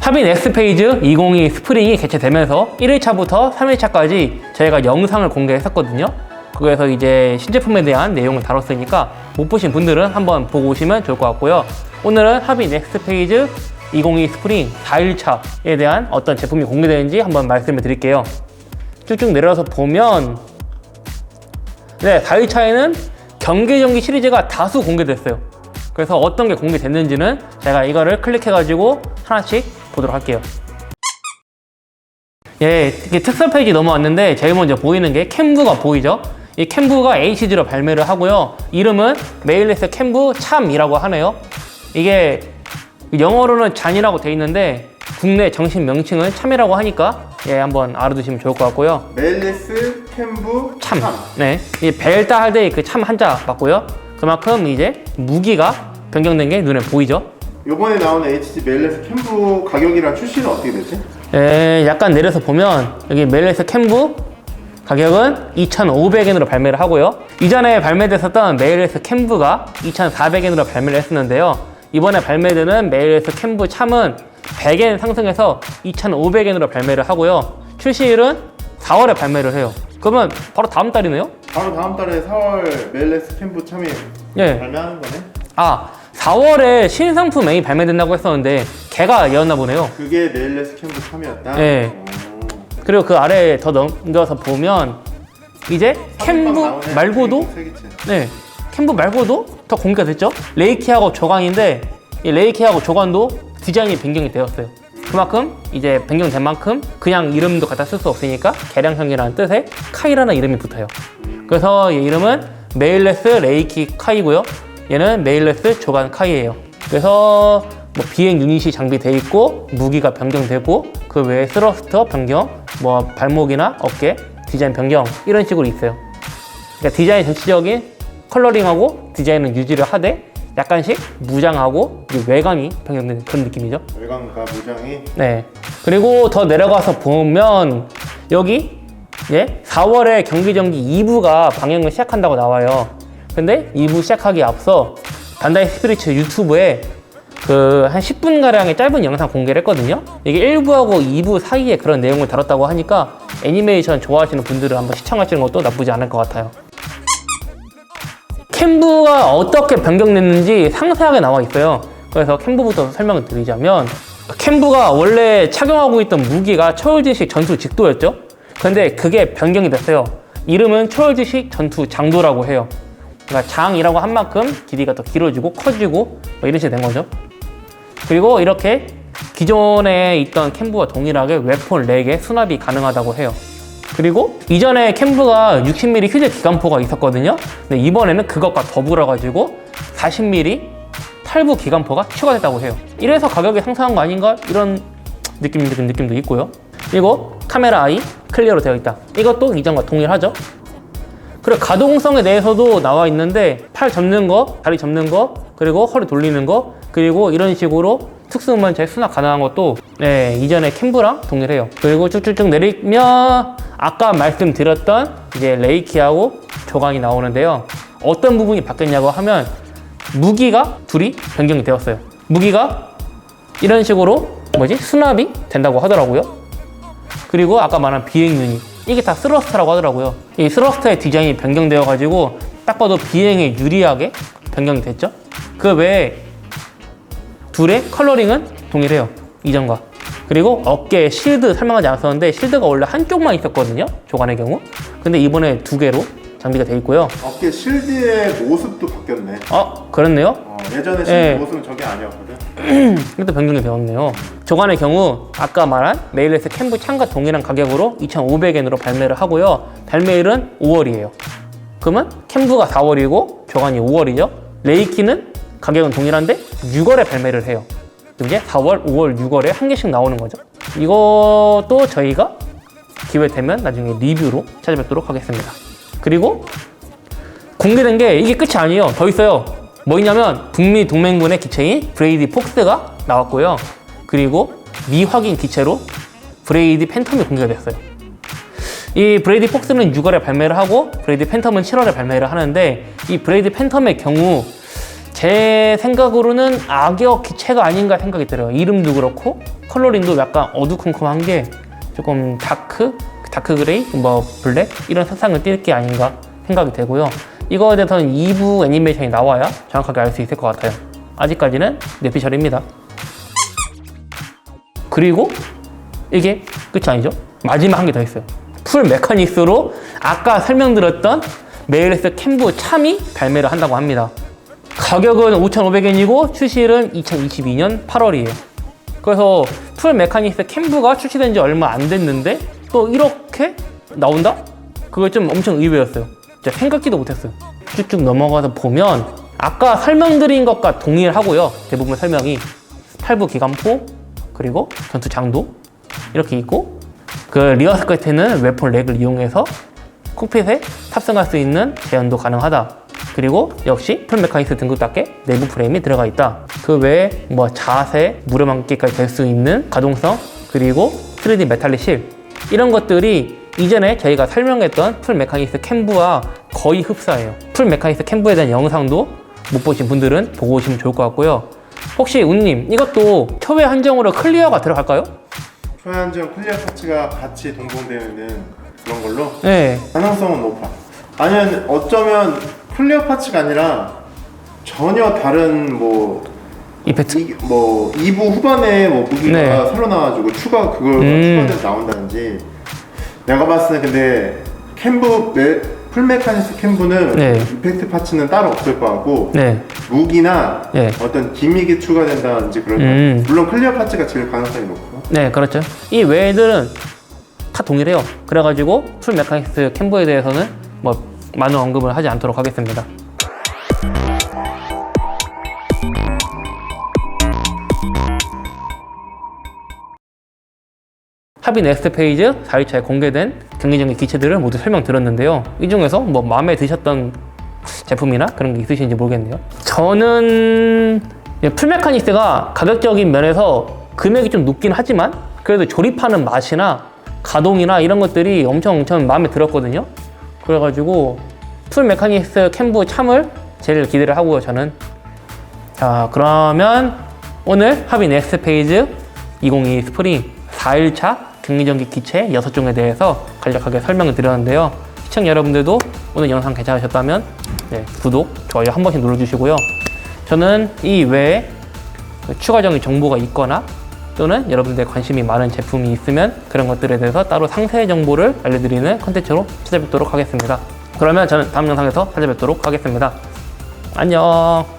합인 엑스페이즈 2022 스프링이 개최되면서 1일차부터 3일차까지 저희가 영상을 공개했었거든요. 거기에서 이제 신제품에 대한 내용을 다뤘으니까 못 보신 분들은 한번 보고 오시면 좋을 것 같고요. 오늘은 합인 엑스페이즈 2022 스프링 4일차에 대한 어떤 제품이 공개되는지 한번 말씀을 드릴게요. 쭉쭉 내려서 보면 네, 4일차에는 경기전기 시리즈가 다수 공개됐어요. 그래서 어떤 게 공개됐는지는 제가 이거를 클릭해가지고 하나씩 보도록 할게요. 예, 특설 페이지 넘어왔는데 제일 먼저 보이는 게 캠브가 보이죠? 이 캠브가 HG로 발매를 하고요. 이름은 메일리스 캠브 참이라고 하네요. 이게 영어로는 잔이라고 돼 있는데 국내 정식 명칭은 참이라고 하니까 예, 한번 알아두시면 좋을 것 같고요. 멜리스 캠부 참. 네. 이 벨다 할 때 그 참 한자 맞고요. 그만큼 이제 무기가 변경된 게 눈에 보이죠. 요번에 나오는 HG 멜리스 캠부 가격이랑 출시는 어떻게 되지? 에, 약간 내려서 보면 여기 메일리스 캠브 가격은 2,500엔으로 발매를 하고요. 이전에 발매됐었던 메일리스 캠브가 2,400엔으로 발매를 했었는데요. 이번에 발매되는 메일리스 캠브 참은 100엔 상승해서 2,500엔으로 발매를 하고요. 출시일은 4월에 발매를 해요. 그러면 바로 다음 달이네요? 바로 다음 달에 4월 멜리스 캠부 참이 예. 발매하는 거네. 아, 4월에 신상품 A 발매된다고 했었는데 걔가 얘였나 보네요. 그게 캠부 참이었다. 네. 오. 그리고 그 아래에 더 넘겨서 보면 이제 캠브 나오네. 말고도. 네 캠브 말고도 더 공개가 됐죠. 레이키하고 조간인데 이 레이키하고 조간도 디자인이 변경이 되었어요. 그만큼 이제 변경된 만큼 그냥 이름도 갖다 쓸 수 없으니까 개량형이라는 뜻에 카이라는 이름이 붙어요. 그래서 이 이름은 메일레스 레이키 카이고요. 얘는 메일레스 조간 카이예요. 그래서 뭐 비행 유닛이 장비돼 있고 무기가 변경되고 그 외에 스러스터 변경, 뭐 발목이나 어깨 디자인 변경 이런 식으로 있어요. 그러니까 디자인 전체적인 컬러링하고 디자인은 유지를 하되 약간씩 무장하고 이 외관이 변경된 그런 느낌이죠. 외관과 무장이 네. 그리고 더 내려가서 보면 여기 예 4월에 경기전기 2부가 방영을 시작한다고 나와요. 근데 2부 시작하기 앞서 반다이 스피리츠 유튜브에 그 한 10분 가량의 짧은 영상 공개를 했거든요. 이게 1부하고 2부 사이에 그런 내용을 다뤘다고 하니까 애니메이션 좋아하시는 분들은 한번 시청하시는 것도 나쁘지 않을 것 같아요. 캠브가 어떻게 변경됐는지 상세하게 나와 있어요. 그래서 캠브부터 설명을 드리자면 캠브가 원래 착용하고 있던 무기가 초월지식 전투 직도였죠. 근데 그게 변경이 됐어요. 이름은 초월지식 전투 장도라고 해요. 그러니까 장이라고 한 만큼 길이가 더 길어지고 커지고 뭐 이런 식이 된 거죠. 그리고 이렇게 기존에 있던 캠브와 동일하게 웨폰 렉에 수납이 가능하다고 해요. 그리고 이전에 캠브가 60mm 휴대 기관포가 있었거든요. 근데 이번에는 그것과 더불어 가지고 40mm 탈부 기관포가 추가됐다고 해요. 이래서 가격이 상승한 거 아닌가 이런 느낌 좀 느낌도 있고요. 그리고 카메라 아이 클리어로 되어 있다. 이것도 이전과 동일하죠. 그리고 가동성에 대해서도 나와 있는데 팔 접는 거, 다리 접는 거, 그리고 허리 돌리는 거, 그리고 이런 식으로 특수음원체 수납 가능한 것도 네, 이전에 캠브랑 동일해요. 그리고 쭉쭉쭉 내리면 아까 말씀드렸던 이제 레이키하고 조각이 나오는데요. 어떤 부분이 바뀌었냐고 하면 무기가 둘이 변경이 되었어요. 무기가 이런 식으로 뭐지 수납이 된다고 하더라고요. 그리고 아까 말한 비행 유닛 이게 다 스러스터라고 하더라고요. 이 스러스터의 디자인이 변경되어 가지고 딱 봐도 비행에 유리하게 변경이 됐죠. 그 외에 둘의 컬러링은 동일해요. 이전과. 그리고 어깨에 실드 설명하지 않았었는데 실드가 원래 한쪽만 있었거든요. 조간의 경우. 근데 이번에 두 개로 장비가 돼 있고요. 어깨 실드의 모습도 바뀌었네. 어, 그렇네요. 어, 예전에 실드 예. 모습은 저게 아니었거든. 이것도 변경이 되었네요. 조간의 경우 아까 말한 메일레스 캠브 창과 동일한 가격으로 2,500엔으로 발매를 하고요. 발매일은 5월이에요. 그러면 캠브가 4월이고 조간이 5월이죠. 레이키는 가격은 동일한데 6월에 발매를 해요. 이제 4월, 5월, 6월에 한 개씩 나오는 거죠. 이것도 저희가 기회 되면 나중에 리뷰로 찾아뵙도록 하겠습니다. 그리고 공개된 게 이게 끝이 아니에요. 더 있어요. 뭐 있냐면 북미 동맹군의 기체인 브레이디 폭스가 나왔고요. 그리고 미확인 기체로 브레이디 팬텀이 공개가 됐어요. 이 브레이디 폭스는 6월에 발매를 하고 브레이디 팬텀은 7월에 발매를 하는데 이 브레이디 팬텀의 경우 제 생각으로는 악역 기체가 아닌가 생각이 들어요. 이름도 그렇고 컬러링도 약간 어두컴컴한 게 조금 다크, 다크 그레이, 뭐 블랙 이런 색상을 띌 게 아닌가 생각이 되고요. 이거에 대해서는 2부 애니메이션이 나와야 정확하게 알 수 있을 것 같아요. 아직까지는 뇌피셜입니다. 그리고 이게 끝이 아니죠. 마지막 한 개 더 있어요. 풀 메카닉스로 아까 설명드렸던 메일레스 캠부 참이 발매를 한다고 합니다. 가격은 5,500엔이고 출시일은 2022년 8월이에요. 그래서 풀 메카닉스 캠부가 출시된 지 얼마 안 됐는데 또 이렇게 나온다? 그거 좀 엄청 의외였어요. 진짜 생각지도 못했어요. 쭉쭉 넘어가서 보면 아까 설명드린 것과 동일하고요. 대부분 설명이 탈부 기관포 그리고 전투 장도 이렇게 있고 그 리어스 끝에는 웨폰 렉을 이용해서 콕핏에 탑승할 수 있는 제한도 가능하다. 그리고 역시 풀 메카닉스 등급답게 내부 프레임이 들어가 있다. 그 외에 뭐 자세, 무릎만기까지 될 수 있는 가동성, 그리고 3D 메탈릭 실 이런 것들이 이전에 저희가 설명했던 풀 메카닉스 캠부와 거의 흡사해요. 풀 메카닉스 캠부에 대한 영상도 못 보신 분들은 보고 오시면 좋을 것 같고요. 혹시 운님 이것도 초회 한정으로 클리어가 들어갈까요? 초연정 클리어 파츠가 같이 동봉되는 그런 걸로 네, 가능성은 높아. 아니면 어쩌면 클리어 파츠가 아니라 전혀 다른 뭐 이펙트. 이, 뭐 2부 후반에 뭐 무기가 네. 새로 나와가지고 추가 그걸 음. 추가돼서 나온다든지 내가 봤을 때 근데 캠브 메, 풀 메카니스 캠브는 네. 이펙트 파츠는 따로 없을 것 같고 네, 무기나 네. 어떤 기믹이 추가된다든지 그런 음. 거 물론 클리어 파츠가 제일 가능성이 높고 네, 그렇죠. 이 외애들은 다 동일해요. 그래가지고 풀 메카닉스 캠보에 대해서는 뭐 많은 언급을 하지 않도록 하겠습니다. 합의 넥스트 페이지 4일차에 공개된 경기적인 기체들을 모두 설명드렸는데요. 이 중에서 뭐 마음에 드셨던 제품이나 그런 게 있으신지 모르겠네요. 저는 풀메카닉스가 가격적인 면에서 금액이 좀 높긴 하지만 그래도 조립하는 맛이나 가동이나 이런 것들이 엄청 엄청 마음에 들었거든요. 그래가지고 풀메카닉스 캠부 참을 제일 기대를 하고요, 저는. 자, 그러면 오늘 합의 넥스트 페이지 2022 스프링 4일차 경기전기 기체 6종에 대해서 간략하게 설명을 드렸는데요. 시청자 여러분들도 오늘 영상 괜찮으셨다면 네, 구독, 좋아요 한 번씩 눌러주시고요. 저는 이 외에 추가적인 정보가 있거나 또는 여러분들 관심이 많은 제품이 있으면 그런 것들에 대해서 따로 상세 정보를 알려드리는 컨텐츠로 찾아뵙도록 하겠습니다. 그러면 저는 다음 영상에서 찾아뵙도록 하겠습니다. 안녕.